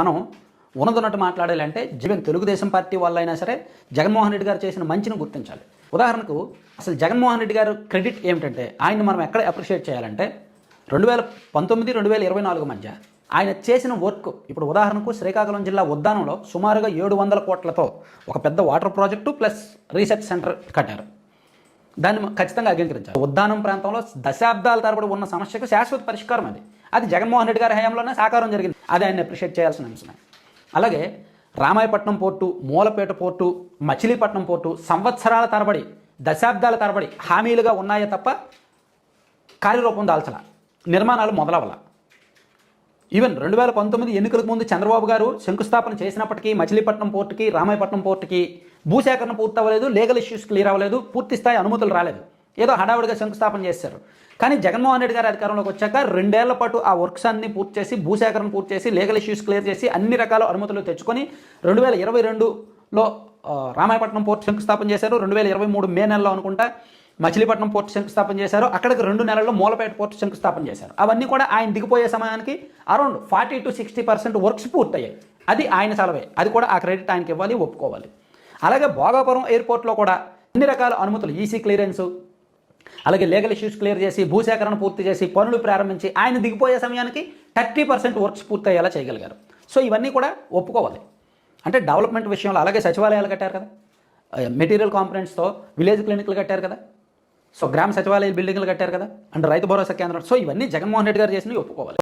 మనం ఉన్నదొన్నట్టు మాట్లాడాలంటే జగన్ తెలుగుదేశం పార్టీ వాళ్ళైనా సరే జగన్మోహన్ రెడ్డి గారు చేసిన మంచిని గుర్తించాలి. ఉదాహరణకు అసలు జగన్మోహన్ రెడ్డి గారు క్రెడిట్ ఏమిటంటే ఆయన్ని మనం ఎక్కడ అప్రిషియేట్ చేయాలంటే రెండు వేల పంతొమ్మిది రెండు వేల ఇరవై నాలుగు మధ్య ఆయన చేసిన వర్క్ ఇప్పుడు ఉదాహరణకు శ్రీకాకుళం జిల్లా ఉద్దానంలో సుమారుగా ఏడు వందల కోట్లతో ఒక పెద్ద water project plus research centre కట్టారు. దాన్ని ఖచ్చితంగా అంగీకరించాలి. ఉద్దానం ప్రాంతంలో దశాబ్దాల తరబడి ఉన్న సమస్యకు శాశ్వత పరిష్కారం అది. అది జగన్మోహన్ రెడ్డి గారి హయాంలోనే సాకారం జరిగింది. అది ఆయన అప్రిషియేట్ చేయాల్సిన అంశమే. అలాగే Ramayapatnam port Mulapeta port Machilipatnam port సంవత్సరాల తరబడి దశాబ్దాల తరబడి హామీలుగా ఉన్నాయే తప్ప కార్యరూపం దాల్చల. నిర్మాణాలు మొదలవల ఈవెన్ రెండు వేల పంతొమ్మిది ఎన్నికలకు ముందు చంద్రబాబు గారు శంకుస్థాపన చేసినప్పటికీ మచిలీపట్నం పోర్టుకి రామాయపట్నం పోర్టుకి భూసేకరణ పూర్తి అవ్వలేదు లీగల్ ఇష్యూస్ క్లియర్ అవ్వలేదు పూర్తి స్థాయి అనుమతులు రాలేదు. ఏదో హడావుడిగా శంకుస్థాపన చేశారు. కానీ జగన్మోహన్ రెడ్డి గారు అధికారంలోకి వచ్చాక రెండేళ్ళ పాటు ఆ వర్క్స్ అన్ని పూర్తి చేసి భూసేకరణ పూర్తి చేసి లీగల్ ఇష్యూస్ క్లియర్ చేసి అన్ని రకాల అనుమతులు తెచ్చుకొని రెండు వేల ఇరవై రెండులో రామాయపట్నం పోర్టు శంకుస్థాపన చేశారు. రెండు వేల ఇరవై మూడు మే నెలలో అనుకుంటా మచిలీపట్నం పోర్టు శంకుస్థాపన చేశారు. అక్కడికి రెండు నెలల్లో మూలపేట పోర్టు శంకుస్థాపన చేశారు. అవన్నీ కూడా ఆయన దిగిపోయే సమయానికి around forty to sixty percent works పూర్తయ్యాయి. అది ఆయన చలవే అది కూడా ఆ క్రెడిట్ ఆయనకి ఇవ్వాలి ఒప్పుకోవాలి. అలాగే భోగాపురం ఎయిర్పోర్ట్లో కూడా అన్ని రకాల అనుమతులు ఈసీ క్లియరెన్సు అలాగే లీగల్ ఇష్యూస్ క్లియర్ చేసి భూసేకరణ పూర్తి చేసి పనులు ప్రారంభించి ఆయన దిగిపోయే సమయానికి థర్టీ పర్సెంట్ వర్క్స్ పూర్తయ్యేలా చేయగలిగారు. సో ఇవన్నీ కూడా ఒప్పుకోవాలి. అంటే డెవలప్మెంట్ విషయంలో అలాగే సచివాలయాలు కట్టారు కదా. మెటీరియల్ కాంపనెంట్స్తో విలేజ్ క్లినిక్లు కట్టారు కదా. సో గ్రామ సచివాలయ బిల్డింగ్లు కట్టారు కదా. అండ్ రైతు భరోసా కేంద్రం. సో ఇవన్నీ జగన్మోహన్ రెడ్డి గారు చేసినవి ఒప్పుకోవాలి.